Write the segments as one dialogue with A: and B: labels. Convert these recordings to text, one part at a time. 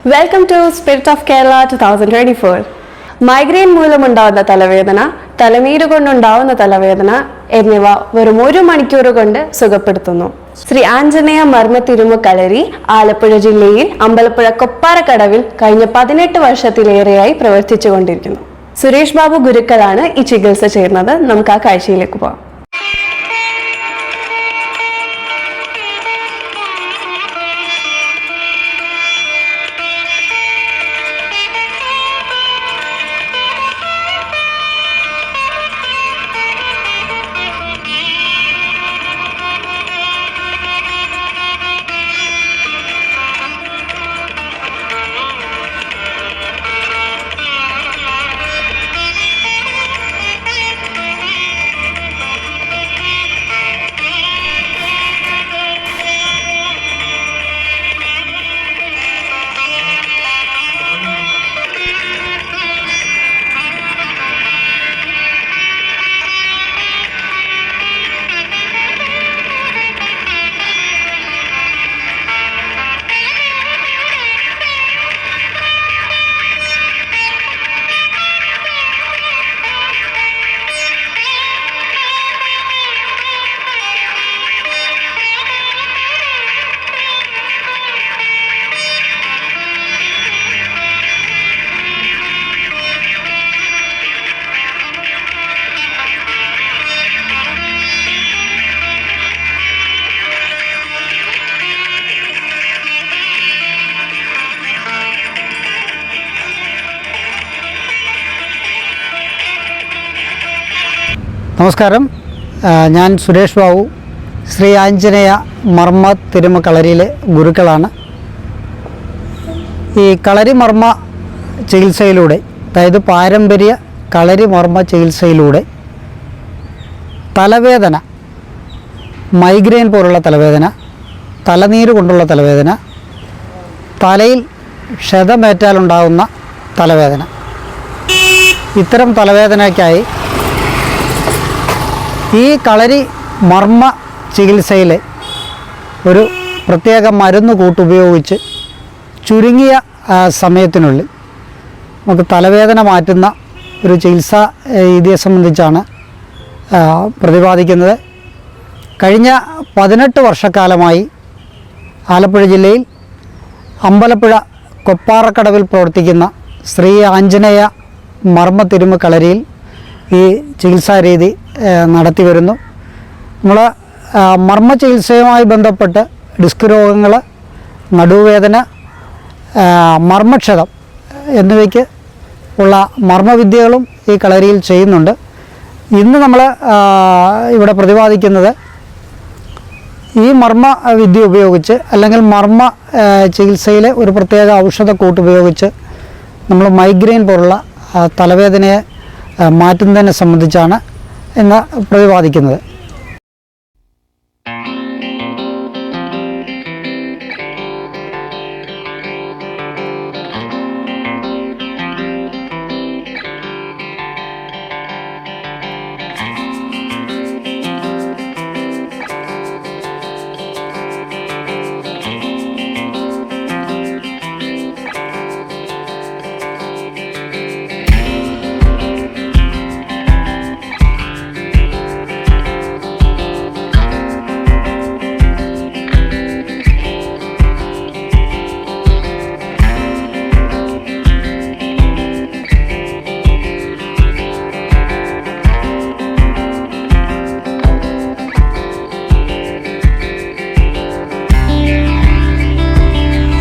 A: Welcome to spirit of Kerala two thousand twenty four migraine മൂലമുണ്ടാവുന്ന തലവേദന തലനീര് കൊണ്ടുണ്ടാവുന്ന തലവേദന എന്നിവ വെറും ഒരു മണിക്കൂർ കൊണ്ട് സുഖപ്പെടുത്തുന്നു. ശ്രീ ആഞ്ജനേയ മർമ്മ തിരുമു കളരി ആലപ്പുഴ ജില്ലയിൽ അമ്പലപ്പുഴ കൊപ്പാരക്കടവിൽ കഴിഞ്ഞ പതിനെട്ട് വർഷത്തിലേറെയായി പ്രവർത്തിച്ചു കൊണ്ടിരിക്കുന്നു സുരേഷ് ബാബു ഗുരുക്കളാണ് ഈ ചികിത്സ ചെയ്യുന്നത്. നമുക്ക് ആ കാഴ്ചയിലേക്ക് പോകാം
B: നമസ്കാരം. ഞാൻ സുരേഷ് ബാബു. ശ്രീ ആഞ്ജനേയ മർമ്മ തിരുമ കളരിയിലെ ഗുരുക്കളാണ്. ഈ കളരി മർമ്മ ചികിത്സയിലൂടെ അതായത് പാരമ്പര്യ കളരി മർമ്മ ചികിത്സയിലൂടെ തലവേദന മൈഗ്രെയിൻ പോലുള്ള തലവേദന തലനീര് കൊണ്ടുള്ള തലവേദന തലയിൽ ക്ഷതമേറ്റാലുണ്ടാകുന്ന തലവേദന. ഇത്തരം തലവേദനയ്ക്കായി ഈ കളരി മർമ്മ ചികിത്സയിൽ ഒരു പ്രത്യേക മരുന്ന് കൂട്ടുപയോഗിച്ച് ചുരുങ്ങിയ സമയത്തിനുള്ളിൽ നമുക്ക് തലവേദന മാറ്റുന്ന ഒരു ചികിത്സാ രീതിയെ സംബന്ധിച്ചാണ് പ്രതിപാദിക്കുന്നത്. കഴിഞ്ഞ പതിനെട്ട് വർഷക്കാലമായി ആലപ്പുഴ ജില്ലയിൽ അമ്പലപ്പുഴ കൊപ്പാറക്കടവിൽ പ്രവർത്തിക്കുന്ന ശ്രീ ആഞ്ജനേയ മർമ്മ തിരുമ കളരിയിൽ ഈ ചികിത്സാ രീതി ഏഹ്, നടത്തി വരുന്നു. നമ്മൾ മർമ്മ ചികിത്സയുമായി ബന്ധപ്പെട്ട് ഡിസ്ക് രോഗങ്ങൾ നടുവേദന മർമ്മക്ഷതം എന്നിവയ്ക്ക് ഉള്ള മർമ്മവിദ്യകളും ഈ കളരിയിൽ ചെയ്യുന്നുണ്ട്. ഇന്ന് നമ്മൾ ഇവിടെ പ്രതിപാദിക്കുന്നത് ഈ മർമ്മ വിദ്യ ഉപയോഗിച്ച് അല്ലെങ്കിൽ മർമ്മ ചികിത്സയിലെ ഒരു പ്രത്യേക ഔഷധക്കൂട്ട് ഉപയോഗിച്ച് നമ്മൾ മൈഗ്രെയിൻ പോലുള്ള തലവേദനയെ മാറ്റുന്നതിനെ സംബന്ധിച്ചാണ് ഇന്ന് പ്രതിപാദിക്കുന്നത്.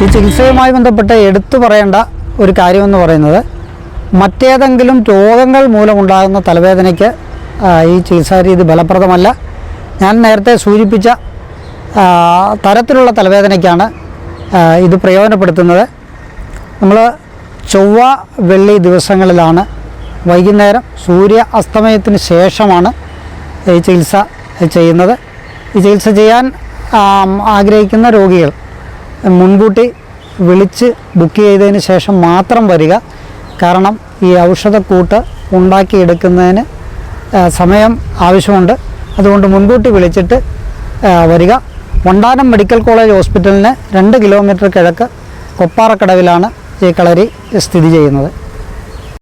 B: ഈ ചികിത്സയുമായി ബന്ധപ്പെട്ട് എടുത്തു പറയേണ്ട ഒരു കാര്യമെന്ന് പറയുന്നത് മറ്റേതെങ്കിലും രോഗങ്ങൾ മൂലമുണ്ടാകുന്ന തലവേദനയ്ക്ക് ഈ ചികിത്സാ രീതി ഫലപ്രദമല്ല. ഞാൻ നേരത്തെ സൂചിപ്പിച്ച തരത്തിലുള്ള തലവേദനയ്ക്കാണ് ഇത് പ്രയോജനപ്പെടുത്തുന്നത്. നമ്മൾ ചൊവ്വ വെള്ളി ദിവസങ്ങളിലാണ് വൈകുന്നേരം സൂര്യ അസ്തമയത്തിന് ശേഷമാണ് ഈ ചികിത്സ ചെയ്യുന്നത്. ഈ ചികിത്സ ചെയ്യാൻ ആഗ്രഹിക്കുന്ന രോഗികൾ മുൻകൂട്ടി വിളിച്ച് ബുക്ക് ചെയ്തതിന് ശേഷം മാത്രം വരിക. കാരണം ഈ ഔഷധക്കൂട്ട് ഉണ്ടാക്കിയെടുക്കുന്നതിന് സമയം ആവശ്യമുണ്ട്. അതുകൊണ്ട് മുൻകൂട്ടി വിളിച്ചിട്ട് വരിക. വണ്ടാനം മെഡിക്കൽ കോളേജ് ഹോസ്പിറ്റലിന് രണ്ട് കിലോമീറ്റർ കിഴക്ക് കൊപ്പാറക്കടവിലാണ് ഈ കളരി സ്ഥിതി ചെയ്യുന്നത്.